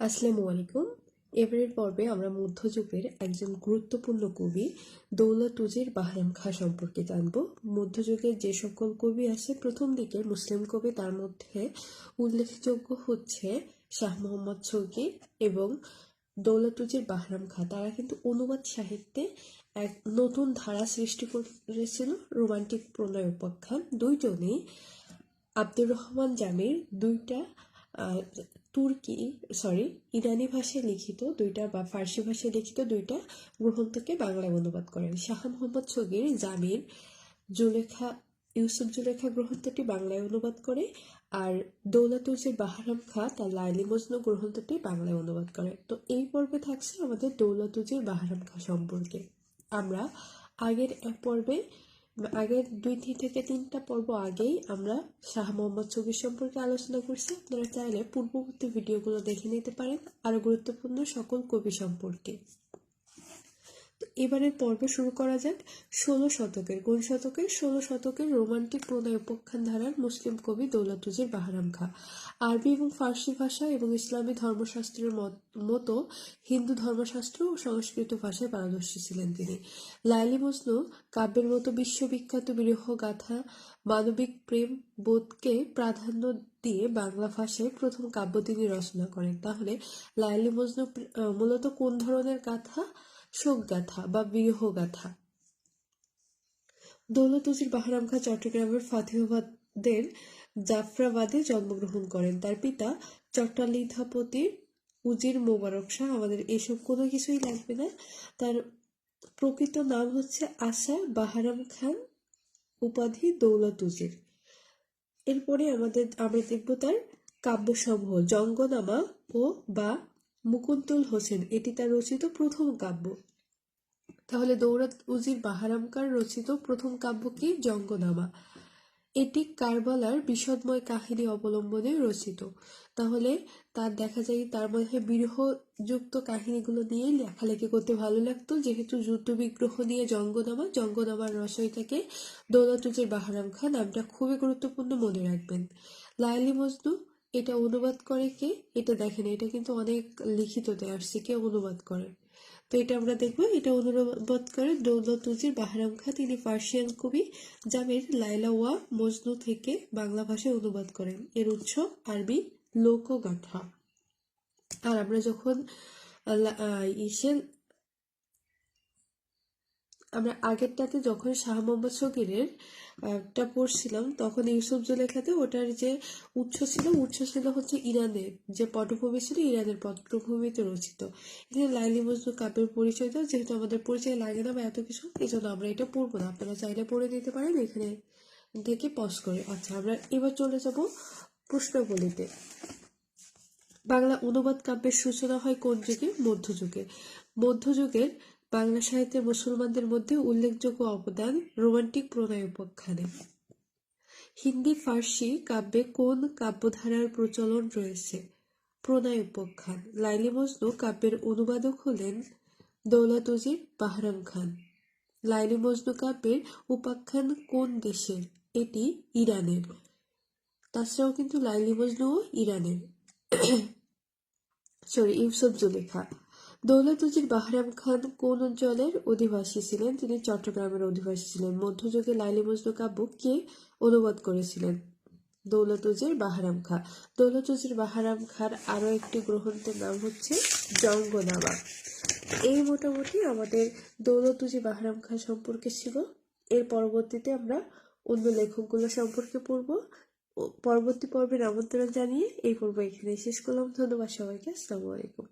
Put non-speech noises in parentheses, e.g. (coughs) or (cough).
আসসালামু আলাইকুম। এবারের পর্বে আমরা মধ্যযুগের একজন গুরুত্বপূর্ণ কবি দৌলতুজির বাহরাম খাঁ সম্পর্কে জানব। মধ্যযুগের যে সকল কবি আছে, প্রথম দিকে মুসলিম কবি, তার মধ্যে উল্লেখযোগ্য হচ্ছে শাহ মোহাম্মদ শৌকি এবং দৌলতুজির বাহরাম খাঁ। তারা কিন্তু অনুবাদ সাহিত্যে এক নতুন ধারা সৃষ্টি করেছিল, রোমান্টিক প্রণয় উপাখ্যান। দুইজনেই আব্দুর রহমান জামির, দুইটা তুর্কি সরি ইরানি ভাষায় লিখিত দুইটা বা ফার্সি ভাষায় লিখিত দুইটা গ্রন্থকে বাংলায় অনুবাদ করেন। শাহ মোহাম্মদ সগির জামির জুলেখা, ইউসুফ জুলেখা গ্রন্থটি বাংলায় অনুবাদ করে আর দৌলাতুজির বাহারাম খা তার লাইলি মজনু গ্রন্থটি বাংলায় অনুবাদ করে। তো এই পর্বে থাকছে আমাদের দৌলাতুজির বাহারাম খাঁ সম্পর্কে। আমরা আগের পর্বে আগের দুই থেকে তিনটা পর্ব আগেই আমরা শাহ মোহাম্মদ ছবির সম্পর্কে আলোচনা করছি। আপনারা চাইলে পূর্ববর্তী ভিডিওগুলো দেখে নিতে পারেন। আরও গুরুত্বপূর্ণ সকল কবি সম্পর্কে। এবারের পর্ব শুরু করা যাক ষোলো শতকের। কোন শতকের? ষোলো শতকের রোমান্টিক প্রণয় উপাখ্যান ধারার মুসলিম কবি দৌলাতুজির বাহারাম খাঁ আরবি এবং ফার্সি ভাষা এবং ইসলামী ধর্মশাস্ত্রের মত- হিন্দু ধর্মশাস্ত্র ও সংস্কৃত ভাষায় পারদর্শী ছিলেন তিনি। লাইলি মজনু কাব্যের মতো বিশ্ববিখ্যাত বিরহ গাথা মানবিক প্রেম বোধকে প্রাধান্য দিয়ে বাংলা ভাষায় প্রথম কাব্য তিনি রচনা করেন। তাহলে লাইলি মজনু মূলত কোন ধরনের গাথা? শোক গাথা বা বিরহ গাথা দৌলতুজির বাহরাম খাঁ চট্টগ্রামের ফাতেহাবাদের জাফরাবাদে জন্মগ্রহণ করেন। তার পিতা চট্টালিধাপতির উজির মোবারক শাহ। আমাদের এসব কোনো কিছুই লাগবে না। তার প্রকৃত নাম হচ্ছে আশা বাহারাম খান, উপাধি দৌলতুজির। এরপরে আমাদের, আমরা দেখব তার কাব্যসমূহ, জঙ্গনামা ও বা মুকুন্দুল হোসেন, এটি তার রচিত প্রথম কাব্য। তাহলে দৌলত উজির বাহারামকার রচিত প্রথম কাব্য কি? জঙ্গনামা। এটি কারবালার বিষদময় কাহিনী অবলম্বনে রচিত। তাহলে তার দেখা যায়, তার মধ্যে বিরহযুক্ত কাহিনীগুলো নিয়ে লেখালেখি করতে ভালো লাগতো। যেহেতু যুদ্ধ বিগ্রহ নিয়ে জঙ্গনামা, জঙ্গনামার রচয়িতাকে দৌলতুজির বাহারাম খান। নামটা খুবই গুরুত্বপূর্ণ মনে রাখবেন। লাইলি মজনু এটা অনুবাদ করে কে? এটা দেখেন এটা কিন্তু অনেক লিখিততে আসছে কে অনুবাদ করে? তো এটা আমরা দেখব এটা অনুবাদ করে দৌলতুজির বাহারাম খা তিনি পার্সিয়ান কবি জামের লাইলা ওয়া মজনু থেকে বাংলা ভাষায় অনুবাদ করেন। এর উৎস আরবি লোকগাথা। আর আমরা যখন আল্লা- আহ, ইসে আমরা আগেরটাতে যখন শাহ মোহাম্মদ শকিরের একটা পড়ছিলাম, তখন ইউসুফ জুলেখাতে ওটার যে উৎস ছিল উৎস ছিল হচ্ছে ইরানের, যে পটভূমি ছিল ইরানের পটভূমিতে রচিত। এখানে লাইলি মজনু কাব্যের পরিচয় দাও, যেহেতু আমাদের পরিচয় লাগে না বা এত কিছু, এই জন্য আমরা এটা পড়ব না। আপনারা চাইলে পড়ে নিতে পারেন, এখানে থেকে পজ করে। আচ্ছা আমরা এবার চলে যাব প্রশ্নগুলিতে বাংলা অনুবাদ কাব্যের সূচনা হয় কোন যুগে? মধ্যযুগে। মধ্যযুগের বাংলা সাহিত্যের মুসলমানদের মধ্যে উল্লেখযোগ্য অবদান রোমান্টিক প্রণয় উপাখ্যানে। হিন্দি, ফার্সি কাব্যে কোন কাব্যধারার প্রচলন রয়েছে? প্রণয় উপাখ্যান। লাইলি মজনু কাব্যের অনুবাদক হলেন দৌলতুজির বাহরাম খান। লাইলি মজনু কাব্যের উপাখ্যান কোন দেশের? এটি ইরানের। তাছাড়াও কিন্তু লাইলি মজনুও ইরানের। (coughs) Sorry Yusuf Zulekha. দৌলতুজির বাহরাম খান কোন অঞ্চলের অধিবাসী ছিলেন? তিনি চট্টগ্রামের অধিবাসী ছিলেন। মধ্যযুগে লাইলি মজনু কাব্য কে অনুবাদ করেছিলেন দৌলতুজির বাহারাম খাঁ দৌলতুজির বাহারাম খাঁর আরও একটি গ্রন্থের নাম হচ্ছে জঙ্গনামা। এই মোটামুটি আমাদের দৌলতুজি বাহারাম খাঁ সম্পর্কে ছিল। এর পরবর্তীতে আমরা অন্য লেখকগুলো সম্পর্কে পড়ব। পরবর্তী পর্বের আমন্ত্রণ জানিয়ে এই পর্ব এখানে শেষ করলাম। ধন্যবাদ সবাইকে। আসসালামু আলাইকুম।